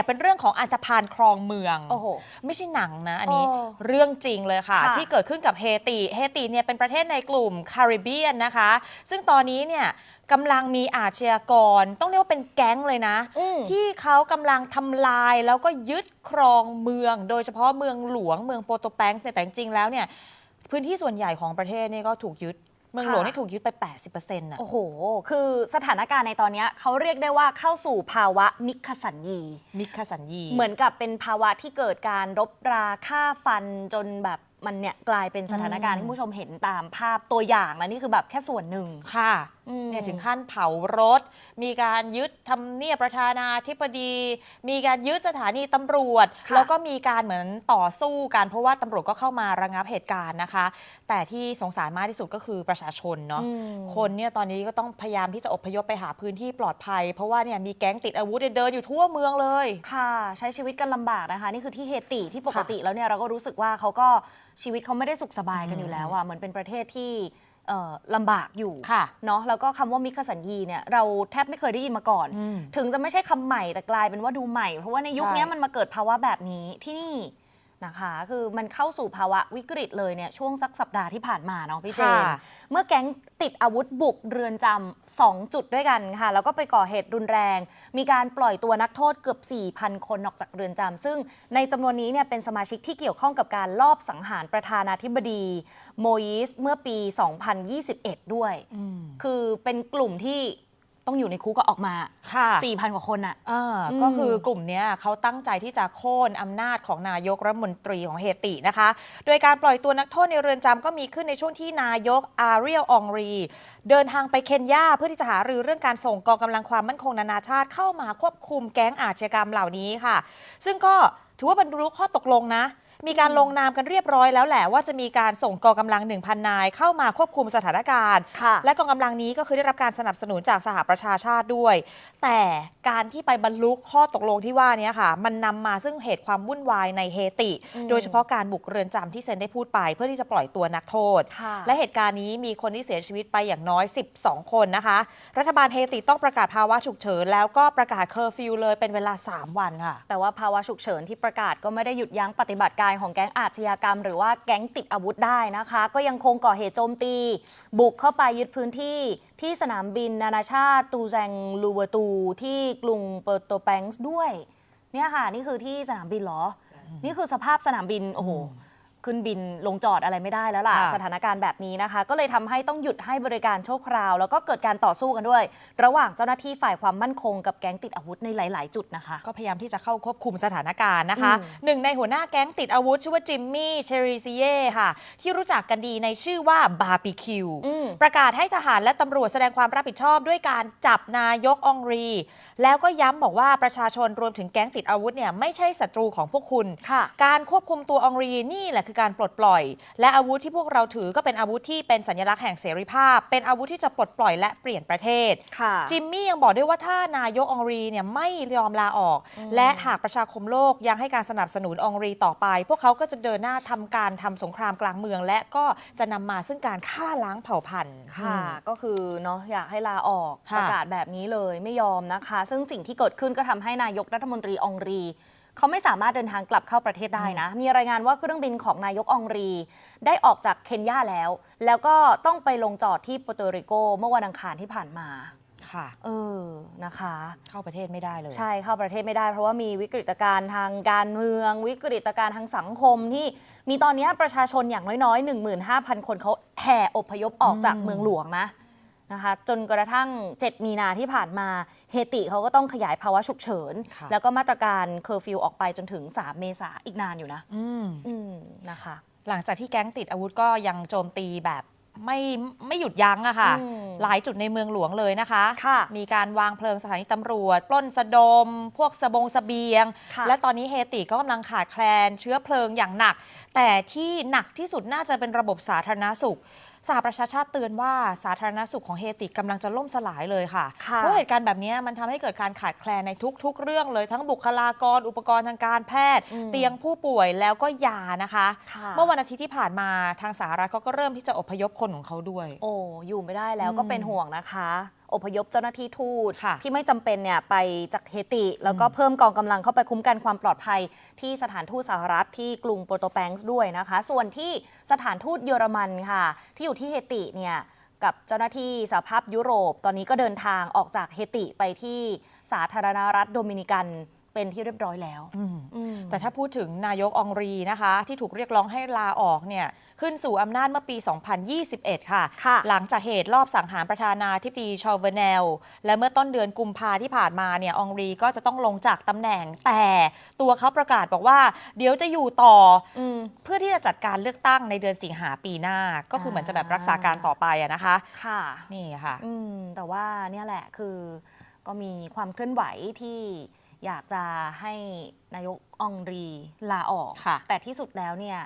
เนี่ยเป็นเรื่องของอันธพาลครองเมือง โอ้โห ไม่ใช่หนังนะ อันนี้โอ้เรื่องจริงเลยค่ะ ค่ะ ที่เกิดขึ้นกับเฮติ เฮติเนี่ยเป็นประเทศในกลุ่มคาริบเบียนนะคะ ซึ่งตอนนี้เนี่ยกำลังมีอาชญากร ต้องเรียกว่าเป็นแก๊งเลยนะ อืม ที่เขากำลังทำลายแล้วก็ยึดครองเมือง โดยเฉพาะเมืองหลวงเมืองโปโตแปงส์เนี่ยแต่จริงๆแล้วเนี่ยพื้นที่ส่วนใหญ่ของประเทศเนี่ยก็ถูกยึด เมืองหลวงค่ะนี่ถูกยึดไป 80%น่ะ โอ้โห คือสถานการณ์ในตอนเนี้ยเขาเรียกได้ว่าเข้าสู่ภาวะมิคสัญญีมิคสัญญีเหมือนกับเป็นภาวะที่เกิดการรบราฆ่าฟันจนแบบมันเนี่ยกลายเป็นสถานการณ์อืมที่คุณผู้ชมเห็นตามภาพตัวอย่างนะนี่คือแบบแค่ส่วนหนึ่งค่ะอืม เนี่ยถึงขั้นเผารถ มีการยึดทำเนียบประธานาธิบดี มีการยึดสถานีตำรวจค่ะแล้วก็มีการเหมือนต่อสู้กันเพราะว่าตำรวจก็เข้ามาระงับเหตุการณ์นะคะ แต่ที่สงสารมากที่สุดก็คือประชาชนเนาะอืมคนเนี่ยตอนนี้ก็ต้องพยายามที่จะอพยพไปหาพื้นที่ปลอดภัย เพราะว่าเนี่ยมีแก๊งติดอาวุธเนี่ยเดินอยู่ทั่วเมืองเลย ค่ะ ใช้ชีวิตกันลำบากนะคะ นี่คือที่เฮติที่ปกติแล้วเนี่ยเราก็รู้สึกว่าเขาก็ชีวิตเขาไม่ได้สุขสบายกันอยู่แล้วอะเหมือนเป็นประเทศที่ เอ่อลำบากอยู่ค่ะ เนาะแล้วก็คำว่ามิคสัญญีเนี่ยเราแทบไม่เคยได้ยินมาก่อนอืมถึงจะไม่ใช่คำใหม่แต่กลายเป็นว่าดูใหม่ เพราะว่าในยุคใช่นี้มันมาเกิดภาวะแบบนี้ที่นี่ นะคะ คือมันเข้าสู่ภาวะวิกฤตเลยเนี่ยช่วงสักสัปดาห์ที่ผ่านมาเนาะพี่เจน ค่ะเมื่อแก๊งติดอาวุธบุกเรือนจำสองจุดด้วยกันค่ะ แล้วก็ไปก่อเหตุรุนแรง มีการปล่อยตัวนักโทษเกือบ 4,000 คนออกจากเรือนจำซึ่งในจำนวนนี้เนี่ยเป็นสมาชิกที่เกี่ยวข้องกับการลอบสังหารประธานาธิบดีโมยิสเมื่อปี 2021 ด้วย อืม คือเป็นกลุ่มที่ ต้องอยู่ในคุกก็ออกมาค่ะ4,000กว่าคนอะอ่าอืมก็คือกลุ่มเนี้ยเขาตั้งใจที่จะโค่นอำนาจของนายกรัฐมนตรีของเฮตินะคะ โดยการปล่อยตัวนักโทษในเรือนจำก็มีขึ้นในช่วงที่นายกอาเรียลองรี เดินทางไปเคนยาเพื่อที่จะหารือเรื่องการส่งกองกำลังความมั่นคงนานาชาติเข้ามาควบคุมแก๊งอาชญากรรมเหล่านี้ค่ะ ซึ่งก็ถือว่าบรรลุข้อตกลงนะ มีการลงนามกันเรียบร้อยแล้วแหละว่าจะมีการส่งกองกำลัง 1,000 นายเข้ามาควบคุมสถานการณ์ ค่ะ และกองกำลังนี้ก็คือได้รับการสนับสนุนจากสหประชาชาติด้วย แต่การที่ไปบรรลุข้อตกลงที่ว่านี้ค่ะ มันนำมาซึ่งเหตุความวุ่นวายในเฮติ อืม โดยเฉพาะการบุกเรือนจำที่เซนได้พูดไป เพื่อที่จะปล่อยตัวนักโทษ ค่ะ และเหตุการณ์นี้มีคนที่เสียชีวิตไปอย่างน้อย 12 คนนะคะ รัฐบาลเฮติต้องประกาศภาวะฉุกเฉิน แล้วก็ประกาศเคอร์ฟิวเลยเป็นเวลา 3 วันค่ะ แต่ว่าภาวะฉุกเฉินที่ประกาศก็ไม่ได้หยุดยั้งปฏิบัติการของแก๊งอาชญากรรม หรือว่าแก๊งติดอาวุธได้นะคะ ก็ยังคงก่อเหตุโจมตี บุกเข้าไปยึดพื้นที่ที่สนามบินนานาชาติตูแซงลูเวอร์ตูที่กรุงเปอร์โตแปงส์ด้วย เนี่ยค่ะ นี่คือที่สนามบินเหรอ นี่คือสภาพสนามบินโอ้โห ขึ้นบินลงจอดอะไรไม่ได้แล้วล่ะ ค่ะ สถานการณ์แบบนี้นะคะ ก็เลยทำให้ต้องหยุดให้บริการชั่วคราว แล้วก็เกิดการต่อสู้กันด้วย ระหว่างเจ้าหน้าที่ฝ่ายความมั่นคงกับแก๊งติดอาวุธในหลาย ๆ จุดนะคะ ก็พยายามที่จะเข้าควบคุมสถานการณ์นะคะ อืม หนึ่งในหัวหน้าแก๊งติดอาวุธ ชื่อว่าจิมมี่เชริซีเย่ค่ะ ที่รู้จักกันดีในชื่อว่าบาร์บีคิว อืม ประกาศให้ทหารและตำรวจแสดงความรับผิดชอบด้วยการจับนายกองรี แล้วก็ย้ำบอกว่าประชาชนรวมถึงแก๊งติดอาวุธเนี่ยไม่ใช่ศัตรูของพวกคุณ ค่ะ การควบคุมตัวองรีนี่แหละคือการปลดปล่อย และอาวุธที่พวกเราถือก็เป็นอาวุธที่เป็นสัญลักษณ์แห่งเสรีภาพ เป็นอาวุธที่จะปลดปล่อยและเปลี่ยนประเทศค่ะจิมมี่ยังบอกด้วยว่าถ้านายกองรีเนี่ยไม่ยอมลาออกอืมและหากประชาคมโลกยังให้การสนับสนุนองรีต่อไป พวกเขาก็จะเดินหน้าทำการทำสงครามกลางเมือง และก็จะนำมาซึ่งการฆ่าล้างเผ่าพันธุ์ค่ะ ก็คือเนาะอยากให้ลาออกค่ะประกาศแบบนี้เลยไม่ยอมนะคะ ซึ่งสิ่งที่เกิดขึ้นก็ทำให้นายกรัฐมนตรีองรี เขาไม่สามารถเดินทางกลับเข้าประเทศได้นะ มีรายงานว่าเครื่องบินของนายกองรี ได้ออกจากเคนยาแล้ว แล้วก็ต้องไปลงจอดที่โปรโตริโกเมื่อวันอังคารที่ผ่านมา ค่ะ เออ นะคะ เข้าประเทศไม่ได้เลย ใช่เข้าประเทศไม่ได้เพราะว่ามีวิกฤตการณ์ทางการเมือง วิกฤตการณ์ทางสังคมที่มีตอนนี้ประชาชนอย่างน้อยๆ 15,000 คนเขาแห่อพยพออกจากอืมเมืองหลวงนะ นะคะจนกระทั่ง 7 มีนาที่ผ่านมาเฮติเขาก็ต้องขยายภาวะฉุกเฉิน ค่ะ แล้วก็มาตรการเคอร์ฟิวออกไปจนถึง 3 เมษาอีกนานอยู่นะ อืม อืมนะคะ หลังจากที่แก๊งติดอาวุธก็ยังโจมตีแบบไม่ไม่หยุดยั้งอะค่ะ อืมหลายจุดในเมืองหลวงเลยนะคะ ค่ะมีการวางเพลิงสถานีตำรวจ ปล้นสะดม พวกสบงสเสบียง ค่ะ และตอนนี้เฮติก็กำลังขาดแคลนเชื้อเพลิงอย่างหนัก แต่ที่หนักที่สุดน่าจะเป็นระบบสาธารณสุข สหประชาชาติเตือนว่าสาธารณสุขของเฮติกำลังจะล่มสลายเลยค่ะค่ะ เพราะเหตุการณ์แบบนี้มันทำให้เกิดการขาดแคลนในทุก ๆ เรื่องเลยทั้งบุคลากร อุปกรณ์ทางการแพทย์อืมเตียงผู้ป่วยแล้วก็ยานะคะค่ะเมื่อวันอาทิตย์ที่ผ่านมาทางสหรัฐเขาก็เริ่มที่จะอพยพคนของเขาด้วย โอ้อยู่ไม่ได้แล้วอืมก็เป็นห่วงนะคะ อพยพเจ้าหน้าที่ทูตค่ะที่ไม่จำเป็นเนี่ยไปจากเฮติ แล้วก็เพิ่มกองกำลังเข้าไปคุ้มกันความปลอดภัย ที่สถานทูตสหรัฐที่กรุงโปรโตแปงส์ด้วยนะคะ ส่วนที่สถานทูตเยอรมันค่ะ ที่อยู่ที่เฮติเนี่ยกับเจ้าหน้าที่สหภาพยุโรป ตอนนี้ก็เดินทางออกจากเฮติไปที่สาธารณรัฐโดมินิกัน เป็นที่เรียบร้อยแล้ว อืมอืม แต่ถ้าพูดถึงนายกองรีนะคะ ที่ถูกเรียกร้องให้ลาออกเนี่ยขึ้นสู่อำนาจเมื่อปี 2021 ค่ะ ค่ะ หลังจากเหตุรอบสังหารประธานาธิบดีชอเวเนล และเมื่อต้นเดือนกุมภาที่ผ่านมาเนี่ยองรีก็จะต้องลงจากตำแหน่ง แต่ตัวเขาประกาศบอกว่า เดี๋ยวจะอยู่ต่อ อืม เพื่อที่จะจัดการเลือกตั้งในเดือนสิงหาปีหน้า ก็คือเหมือนจะแบบรักษาการต่อไปอะนะคะ ค่ะ นี่ค่ะ อืม แต่ว่าเนี่ยแหละคือก็มีความเคลื่อนไหวที่ อยากจะให้นายกอองรีลาออก ค่ะ แต่ที่สุดแล้วเนี่ย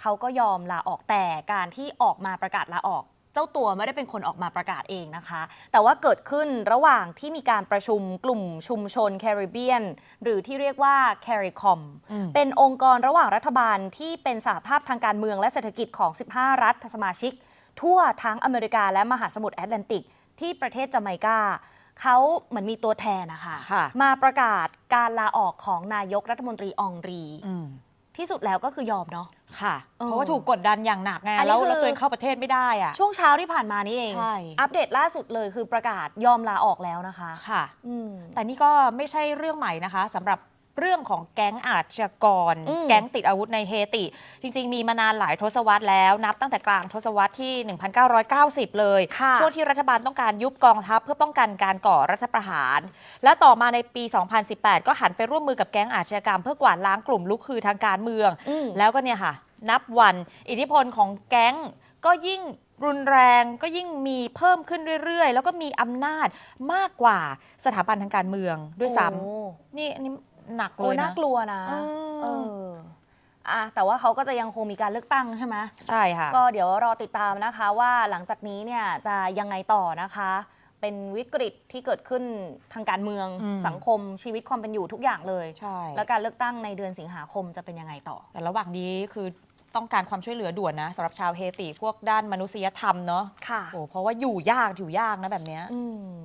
เขาก็ยอมลาออกแต่การที่ออกมาประกาศลาออก เจ้าตัวไม่ได้เป็นคนออกมาประกาศเองนะคะ แต่ว่าเกิดขึ้นระหว่างที่มีการประชุมกลุ่มชุมชนแคริบเบียน หรือที่เรียกว่า CARICOM อืม เป็นองค์กรระหว่างรัฐบาลที่เป็นสหภาพทางการเมืองและเศรษฐกิจของ 15 รัฐสมาชิก ทั่วทั้งอเมริกาและมหาสมุทรแอตแลนติก ที่ประเทศจาไมกา เขาเหมือนมีตัวแทนนะคะค่ะ มาประกาศการลาออกของนายกรัฐมนตรีอองรี อืมที่สุดแล้วก็คือยอมเนาะ ค่ะ เออเพราะว่าถูกกดดันอย่างหนักไง อันนี้แล้วคือ แล้วตัวเองเข้าประเทศไม่ได้อะช่วงเช้าที่ผ่านมานี่เอง ใช่ อัปเดตล่าสุดเลยคือประกาศยอมลาออกแล้วนะคะ ค่ะ อืม แต่นี่ก็ไม่ใช่เรื่องใหม่นะคะสำหรับ เรื่องของแก๊งอาชญากร อืม แก๊งติดอาวุธในเฮติ จริง ๆ มีมานานหลายทศวรรษแล้วนับตั้งแต่กลางทศวรรษที่ 1990 เลย ค่ะ ช่วงที่รัฐบาลต้องการยุบกองทัพเพื่อป้องกันการก่อรัฐประหาร และต่อมาในปี 2018 ก็หันไปร่วมมือกับแก๊งอาชญากรรมเพื่อกวาดล้างกลุ่มลุกคือทางการเมือง อืม แล้วก็เนี่ยค่ะ นับวันอิทธิพลของแก๊งก็ยิ่งรุนแรงก็ยิ่งมีเพิ่มขึ้นเรื่อย ๆ แล้วก็มีอำนาจมากกว่าสถาบันทางการเมืองด้วยซ้โอ้ำนี่อันนี่ หนักเลโอ้ยน่านะกลัวนะอืมเอออะแต่ว่าเขาก็จะยังคงมีการเลือกตั้งใช่ไหม ใช่ค่ะ ก็เดี๋ยวรอติดตามนะคะว่าหลังจากนี้เนี่ยจะยังไงต่อนะคะ เป็นวิกฤตที่เกิดขึ้นทางการเมืองอืม สังคมชีวิตความเป็นอยู่ทุกอย่างเลย ใช่ แล้วการเลือกตั้งในเดือนสิงหาคมจะเป็นยังไงต่อ แต่ระหว่างนี้คือต้องการความช่วยเหลือด่วนนะสำหรับชาวเฮติพวกด้านมนุษยธรรมเนาะค่ะโอ้เพราะว่าอยู่ยากอยู่ยากนะแบบเนี้ย อืม